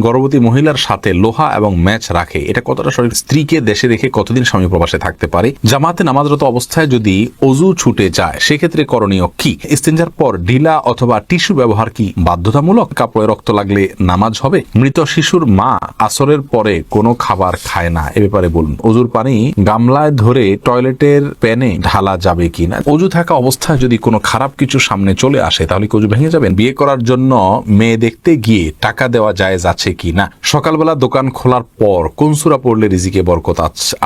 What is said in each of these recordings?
গর্ভবতী মহিলার সাথে লোহা এবং ম্যাচ রাখে। এটা কতটা সঠিক স্ত্রীকে দেশে রেখে কতদিন স্বামী প্রবাসে থাকতে পারে? জামাতে নামাজরত অবস্থায় যদি অজু ছুটে যায়, সেক্ষেত্রে করণীয় কি? ইস্তেঞ্জার পর ঢিলা অথবা টিস্যু ব্যবহার কি বাধ্যতামূলক? কাপড়ে রক্ত লাগলে নামাজ হবে? মৃত শিশুর মা আসরের পরে কোনো খাবার খায় না? এ ব্যাপারে বলুন। অজুর পানি গামলায় ধরে টয়লেটের প্যানে ঢালা যাবে কি না? অজু থাকা অবস্থায় যদি কোনো খারাপ কিছু সামনে চলে আসে, তাহলে কি অজু ভেঙে যাবেন? বিয়ে করার জন্য মেয়ে দেখতে গিয়ে টাকা দেওয়া জায়েজ আছে কি না? সকালবেলা দোকান খোলার পর কোন সুরা পড়লে রিজিকে বরকত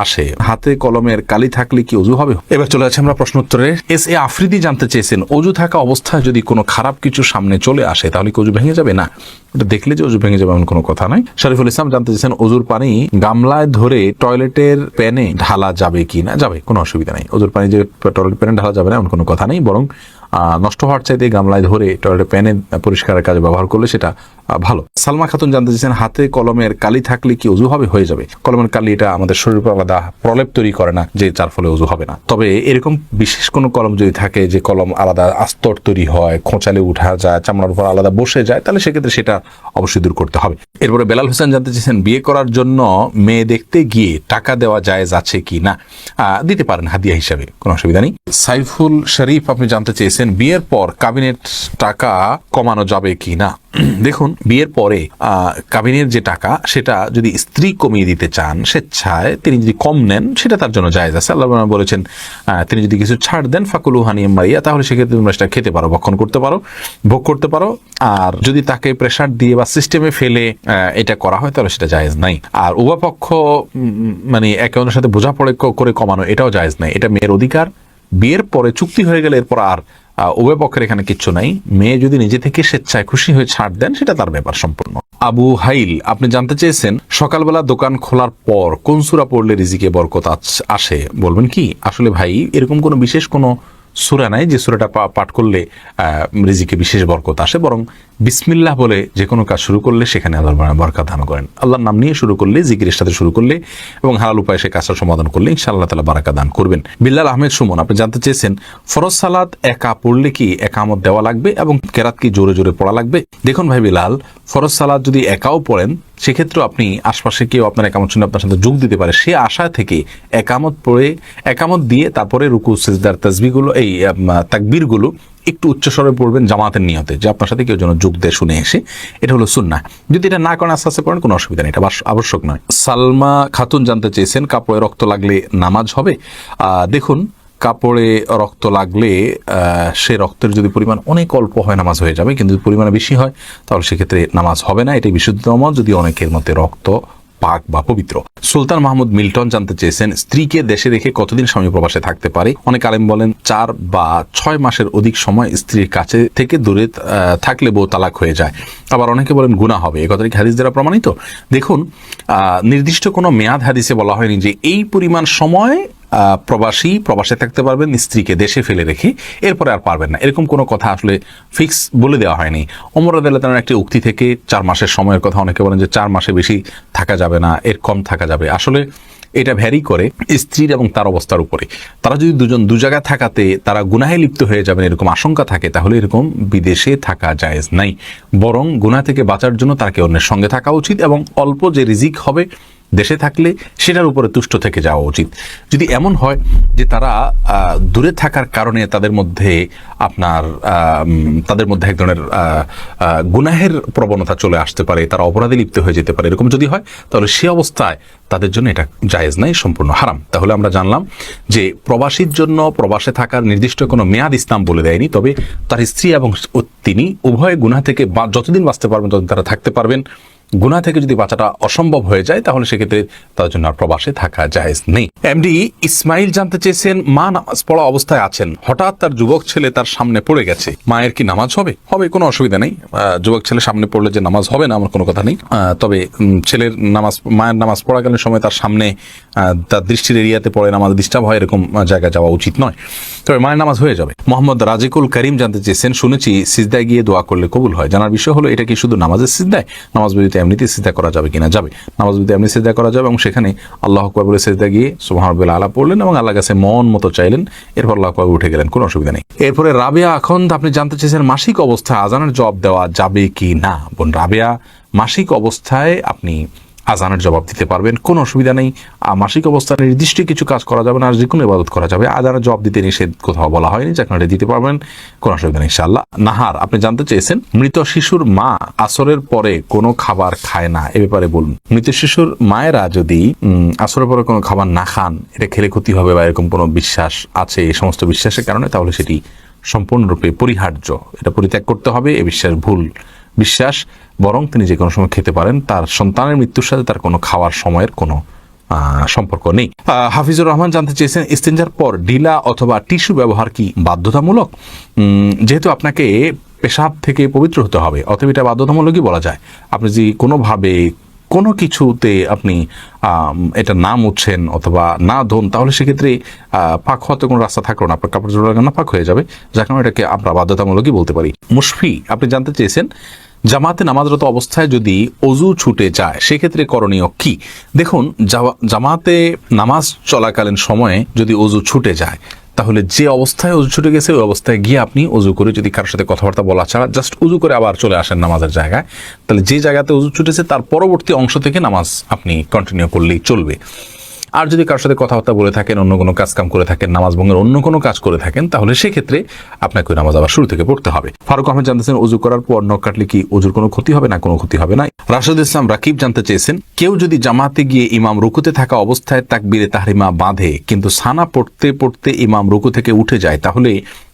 আসে? হাতে কলমের কালি থাকলে কি অজু হবে? এবার চলে আছে আমরা প্রশ্ন উত্তরে এস এ আফ্রিদি জানতে চেয়েছেন, অজু থাকা অবস্থায় যদি কোনো খারাপ কিছু সামনে চলে আসে, তাহলে কি অজু ভেঙে যাবে না? ওটা দেখলে যে অজু ভেঙে যাবে এমন কোনো কথা নাই। শরীফুল ইসলাম জানতে চেয়েছেন, অজুর পানি গামলায় ধরে টয়লেটের প্যানে ঢালা যাবে কি না? যাবে, কোনো অসুবিধা নাই। অজুর পানি যে টয়লেট প্যানে ঢালা যাবে না, এমন কোনো কথা নেই, বরং নষ্ট হওয়ার চাইতে গামলায় ধরে টয়লেট প্যানে পরিষ্কারের কাজে ব্যবহার করলে সেটা ভালো। সালমা খাতুন জানতে চেয়েছেন, হাতে কলমের কালি থাকলে কি অজু হবে হয়ে যাবে? কলমের কালি এটা আমাদের শরীর উপর আলাদা প্রলেপ তৈরি করে না, যে যার ফলে অজু হবে না। তবে এরকম বিশেষ কোনো কলম যদি থাকে যে কলম আলাদা আস্তর তৈরি হয়, খোঁচালে উঠা যায়, চামড়ার উপর আলাদা বসে যায়, তাহলে সেক্ষেত্রে সেটা অবশ্যই দূর করতে হবে। এরপরে বেলাল হোসেন জানতে চেয়েছেন, বিয়ে করার জন্য মেয়ে দেখতে গিয়ে টাকা দেওয়া জায়েজ আছে কি না? দিতে পারেন হাদিয়া হিসাবে, কোনো অসুবিধা নেই। সাইফুল শরীফ, আপনি জানতে চেয়েছেন বিয়ের পর কাবিনেট টাকা কমানো যাবে কি না? দেখুন, বিয়ের পরে কাবিনের যে টাকা, সেটা যদি স্ত্রী কমিয়ে দিতে চান, স্বেচ্ছায় তিনি যদি কম নেন, সেটা তার জন্য জায়েজ আছে। আল্লাহ বলেছেন তিনি যদি কিছু ছাড় দেন, ফাকুলু হানিয়াম মারিয়া, তাহলে সেক্ষেত্রে তোমরা সেটা খেতে পারো, ভক্ষণ করতে পারো, ভোগ করতে পারো। আর যদি তাকে প্রেসার দিয়ে বা সিস্টেমে ফেলে এটা করা হয়, তাহলে সেটা জায়েজ নাই। আর উভয় পক্ষ মানে একে অন্যের সাথে বোঝাপড়ে করে কমানো, এটাও জায়েজ নাই। এটা মেয়ের অধিকার। বিয়ের পরে চুক্তি হয়ে গেলে এরপর আর উভয় পক্ষের এখানে কিচ্ছু নাই। মেয়ে যদি নিজে থেকে স্বেচ্ছায় খুশি হয়ে ছাড় দেন, সেটা তার ব্যাপার সম্পূর্ণ। আবু হাইল, আপনি জানতে চেয়েছেন, সকালবেলা দোকান খোলার পর কোন সুরা পড়লে রিজিকে বরকত আসে? বলবেন কি? আসলে ভাই, এরকম কোনো বিশেষ কোনো সুরা নাই যে সুরাটা পাঠ করলে রিজিকে বিশেষ বরকত আসে, বরং বিসমিল্লাহ বলে যে কোনো কাজ শুরু করলে সেখানে আল্লাহ বরকত দান করেন। আল্লাহর নাম নিয়ে শুরু করলে, জিকিরের সাথে শুরু করলে এবং হালাল উপায়ে সে কাজটা সমাধান করলে ইনশাআল্লাহ তালা বারাকা দান করবেন। বিল্লাল আহমেদ সুমন, আপনি জানতে চেয়েছেন, ফরজ সালাদ একা পড়লে কি একামত দেওয়া লাগবে এবং কেরাত কি জোরে জোরে পড়া লাগবে? দেখুন ভাই বিলাল ফরজ সালাদ যদি একাও পড়েন, সেক্ষেত্রেও আপনি আশপাশে কেউ আপনার একামত শুনে আপনার সাথে যোগ দিতে পারে। সে আশা থেকে একামত পড়ে, একামত দিয়ে তারপরে রুকু, সেজদার তসবিগুলো এই তাকবীরগুলো একটু উচ্চস্বরে পড়বেন জামাতের নিয়তে, যে আপনার সাথে কেউ যেন যোগ দেয় শুনে এসে, এটা হলো সুন্না যদি এটা না করেন, আস্তে আস্তে পড়েন, কোনো অসুবিধা নেই, এটা আবশ্যক নয়। সালমা খাতুন জানতে চেয়েছেন, কাপড়ে রক্ত লাগলে নামাজ হবে। দেখুন কাপড়ে রক্ত লাগলে সে রক্তের যদি পরিমাণ অনেক অল্প হয়, নামাজ হয়ে যাবে। কিন্তু পরিমাণে বেশি হয়, তাহলে সেক্ষেত্রে নামাজ হবে না। এটাই বিশুদ্ধতম যদি অনেকের মধ্যে রক্ত পাক বা পবিত্র। সুলতান মাহমুদ মিল্টন জানতে চেয়েছেন, স্ত্রীকে দেশে রেখে কতদিন স্বামী প্রবাসে থাকতে পারে? অনেক আলেম বলেন, চার বা ছয় মাসের অধিক সময় স্ত্রীর কাছে থেকে দূরে থাকলে বউ তালাক হয়ে যায়। আবার অনেকে বলেন গুণা হবে। এ হাদিস দ্বারা প্রমাণিত? দেখুন নির্দিষ্ট কোনো মেয়াদ হাদিসে বলা হয়নি যে এই পরিমাণ সময় প্রবাসী প্রবাসে থাকতে পারবেন, স্ত্রীকে দেশে ফেলে রেখে এরপরে আর পারবেন না। এরকম কোনো কথা আসলে ফিক্স বলে দেওয়া হয়নি। অমর আদালতের একটি উক্তি থেকে চার মাসের সময়ের কথা অনেকে বলেন যে চার মাসে বেশি থাকা যাবে না, এর কম থাকা যাবে। আসলে এটা ভ্যারি করে স্ত্রীর এবং তার অবস্থার উপরে। তারা যদি দুজন দু জায়গায় থাকাতে তারা গুনাহে লিপ্ত হয়ে যাবেন এরকম আশঙ্কা থাকে, তাহলে এরকম বিদেশে থাকা জায়েজ নাই। বরং গুনাহ থেকে বাঁচার জন্য তাকে অন্যের সঙ্গে থাকা উচিত এবং অল্প যে রিজিক হবে দেশে থাকলে সেটার উপরে তুষ্ট থেকে যাওয়া উচিত। যদি এমন হয় যে তারা দূরে থাকার কারণে তাদের মধ্যে আপনার তাদের মধ্যে এক ধরনের গুনাহের প্রবণতা চলে আসতে পারে, তারা অপরাধে লিপ্ত হয়ে যেতে পারে, এরকম যদি হয়, তাহলে সে অবস্থায় তাদের জন্য এটা জায়েজ নাই, সম্পূর্ণ হারাম। তাহলে আমরা জানলাম যে প্রবাসীর জন্য প্রবাসে থাকার নির্দিষ্ট কোনো মেয়াদ ইসলাম বলে দেয়নি, তবে তার স্ত্রী এবং তিনি উভয় গুনাহ থেকে যতদিন বাঁচতে পারবেন, ততদিন তারা থাকতে পারবেন। গুনাহ থেকে যদি বাঁচাটা অসম্ভব হয়ে যায়, তাহলে সেক্ষেত্রে তার জন্য আর প্রবাসে থাকা জায়েজ নেই। এমডি ইসমাইল জানতে চেয়েছেন, মা নামাজ পড়া অবস্থায় আছেন। হঠাৎ তার যুবক ছেলে তার সামনে পড়ে গেছে। মায়ের কি নামাজ হবে? হবে, কোনো অসুবিধা নেই। যুবক ছেলে সামনে পড়লে যে নামাজ হবে না, আমার কোনো কথা নেই। তবে ছেলের নামাজ, মায়ের নামাজ পড়াকালীন সময় তার সামনে তার দৃষ্টির এরিয়াতে পড়ে, নামাজ ডিস্টার্ব হয়, এরকম জায়গায় যাওয়া উচিত নয়। তবে মায়ের নামাজ হয়ে যাবে। মোহাম্মদ রাজিকুল করিম জানতে চেয়েছেন, শুনেছি, সিজদায় গিয়ে দোয়া করলে কবুল হয়। জানার বিষয় হলো, এটা কি শুধু নামাজের সিজদায়? নামাজ বিরতি এমনিতে সিজদা করা যাবে কিনা? যাবে। নামাজ বিরতি এমনি সিজদা করা যাবে এবং সেখানে আল্লাহ আকবর সিজদা গিয়ে সুবহানাল্লাহ আলা পড়লেন এবং আল্লাহ কাছে মন মতো চাইলেন। এরপর আল্লাহ আকবর উঠে গেলেন, কোনো অসুবিধা নেই। এরপরে রাবেয়া আখন্দ আপনি জানতে চেয়েছেন মাসিক অবস্থায় আজানের জবাব দেওয়া যাবে কি না বোন রাবেয়া, মাসিক অবস্থায় আপনি আজানের জবাব দিতে পারবেন। কোনো অসুবিধা নেই। মাসিক অবস্থায় নির্দিষ্ট কিছু কাজ করা যাবে না। আর যে কোনো ইবাদত করা যাবে। আজানের জবাব দিতে নিষেধ কোথাও বলা হয়নি। যে আপনারা দিতে পারবেন, কোনো অসুবিধা নেই, ইনশাআল্লাহ। নাহার, আপনি জানতে চেয়েছেন, মৃত শিশুর মা আসরের পরে কোনো খাবার খায় না। এ ব্যাপারে বলুন। মৃত শিশুর মায়েরা যদি আসরের পরে কোনো খাবার না খান, এটা খেলে ক্ষতি হবে বা এরকম কোনো বিশ্বাস আছে এই সমস্ত বিশ্বাসের কারণে, তাহলে সেটি সম্পূর্ণরূপে পরিহার্য। এটা পরিত্যাগ করতে হবে। এ বিশ্বাস ভুল বিশ্বাস। বরং তিনি যে কোনো সময় খেতে পারেন, তার সন্তানের মৃত্যুর সাথে তার কোনো খাওয়ার সময়ের কোনো সম্পর্ক নেই। হাফিজুর রহমান জানতে চেয়েছেন, ইস্তেঞ্জার পর ডিলা অথবা টিস্যু ব্যবহার কি বাধ্যতামূলক? যেহেতু আপনাকে পেশাব থেকে পবিত্র হতে হবে, অতএব এটা বাধ্যতামূলকই বলা যায়। আপনি যদি কোনোভাবে কোনো কিছুতে আপনি এটা না মুছছেন অথবা না ধোন, তাহলে সেক্ষেত্রে পাক হওয়াতে কোনো রাস্তা থাকল না, আপনার কাপড় জোড়া না পাক হয়ে যাবে। যার কারণে এটাকে আমরা বাধ্যতামূলকই বলতে পারি। মুশফি, আপনি জানতে চেয়েছেন জামাতে নামাজরত অবস্থায় যদি অজু ছুটে যায়, সেক্ষেত্রে করণীয় কি? দেখুন, জামা- জামাতে নামাজ চলাকালীন সময়ে যদি অজু ছুটে যায়, তাহলে যে অবস্থায় অজু ছুটে গেছে, ওই অবস্থায় গিয়ে আপনি অজু করে যদি কারোর সাথে কথাবার্তা বলা ছাড়া জাস্ট অজু করে আবার চলে আসেন নামাজের জায়গায়, তাহলে যে জায়গাতে অজু ছুটেছে, তার পরবর্তী অংশ থেকে নামাজ আপনি কন্টিনিউ করলেই চলবে। আর যদি কারোর সাথে কথাবার্তা বলে থাকেন, অন্য কোনো কাজ কাম করে থাকেন, নামাজ ভঙ্গের অন্য কোনো কাজ করে থাকেন, তাহলে সেক্ষেত্রে আপনাকে নামাজ আবার শুরু থেকে পড়তে হবে। ফারুক আহমেদ জানতেছেন অজু করার পর নখ কাটলে কি অজুর কোনো ক্ষতি হবে না? কোনো ক্ষতি হবে না। রাশেদ ইসলাম রাকিব জানতে চেয়েছেন, কেউ যদি জামাতে গিয়ে ইমাম রুকুতে থাকা অবস্থায় তাকবিরে তাহরিমা বাঁধে, কিন্তু সানা পড়তে পড়তে ইমাম রুকু থেকে উঠে যায়, তাহলে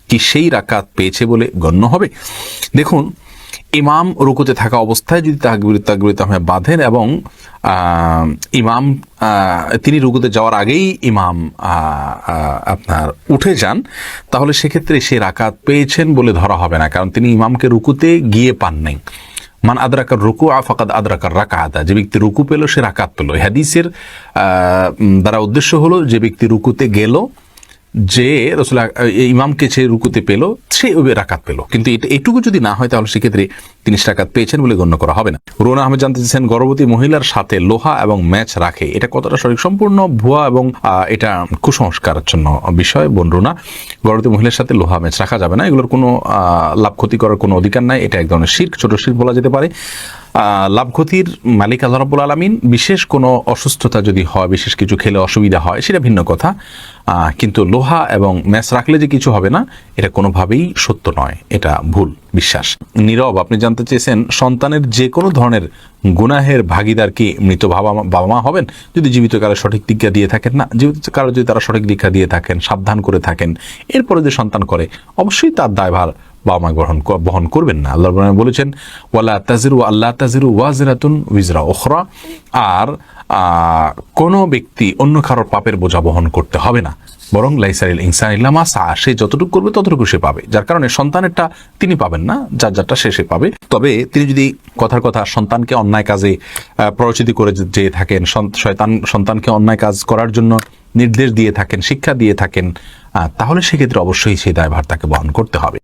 কি সেই রাকাত পেয়েছে বলে গণ্য হবে? দেখুন ইমাম রুকুতে থাকা অবস্থায় যদি তাকবির তাকবির তাহমে বাঁধেন এবং ইমাম তিনি রুকুতে যাওয়ার আগেই ইমাম আপনার উঠে যান, তাহলে সেক্ষেত্রে সে রাকাত পেয়েছেন বলে ধরা হবে না, কারণ তিনি ইমামকে রুকুতে গিয়ে পান নাই। মান আদরাকার রুকু আফাকাদ আদরাকার রাকাতা যে ব্যক্তি রুকু পেল সে রাকাত পেল। হাদিসের দ্বারা উদ্দেশ্য হলো যে ব্যক্তি রুকুতে গেল যে রসুল ইমামকে সে রুকুতে পেল, সে রাকাত পেল। কিন্তু এটা এটুকু যদি না হয়, তাহলে সেক্ষেত্রে তিনি রাকাত পেয়েছেন বলে গণ্য করা হবে না। রোনা আহমেদ জানতে চেয়েছেন, গর্ভবতী মহিলার সাথে লোহা এবং ম্যাচ রাখে, এটা কতটা সঠিক সম্পূর্ণ ভুয়া এবং এটা কুসংস্কারের জন্য বিষয়, বোন রুনা। গর্ভবতী মহিলার সাথে লোহা, ম্যাচ রাখা যাবে না। এগুলোর কোনো লাভ ক্ষতি করার কোনো অধিকার নাই। এটা এক ধরনের শির্ক, ছোট শির্ক বলা যেতে পারে। লাভ ক্ষতির মালিক আল্লাহ রাব্বুল আলমিন, বিশেষ কোনো অসুস্থতা যদি হয়, বিশেষ কিছু খেলে অসুবিধা হয়, সেটা ভিন্ন কথা। কিন্তু লোহা এবং ম্যাচ রাখলে যে কিছু হবে না, এটা কোনোভাবেই সত্য নয়, এটা ভুল বিশ্বাস। নীরব, আপনি জানতে চেয়েছেন, সন্তানের যে কোনো ধরনের গুনাহের ভাগিদার কি মৃত বাবা বাবা মা হবেন? যদি জীবিত কালে সঠিক দীক্ষা দিয়ে থাকেন না, জীবিত কালে যদি তারা সঠিক দীক্ষা দিয়ে থাকেন, সাবধান করে থাকেন, এরপরে যে সন্তান করে, অবশ্যই তার দায়ভার বাবা মা গ্রহণ বহন করবেন না। আল্লাহ বলেছেন, ওয়ালা তাজিরু আল্লাহ তাজিরু ওয়াজিরাতুন উইজরা ওখরা আর কোনো ব্যক্তি অন্য কারোর পাপের বোঝা বহন করতে হবে না। বরং লাইসারিল ইনসান ইল্লামা সা সে যতটুকু করবে ততটুকু সে পাবে। যার কারণে সন্তানেরটা তিনি পাবেন না, যার যারটা সে সে পাবে। তবে তিনি যদি কথার কথা সন্তানকে অন্যায় কাজে প্ররোচিত করে যেয়ে থাকেন শয়তান সন্তানকে অন্যায় কাজ করার জন্য নির্দেশ দিয়ে থাকেন, শিক্ষা দিয়ে থাকেন তাহলে সেক্ষেত্রে অবশ্যই সেই দায়ভার তাকে বহন করতে হবে।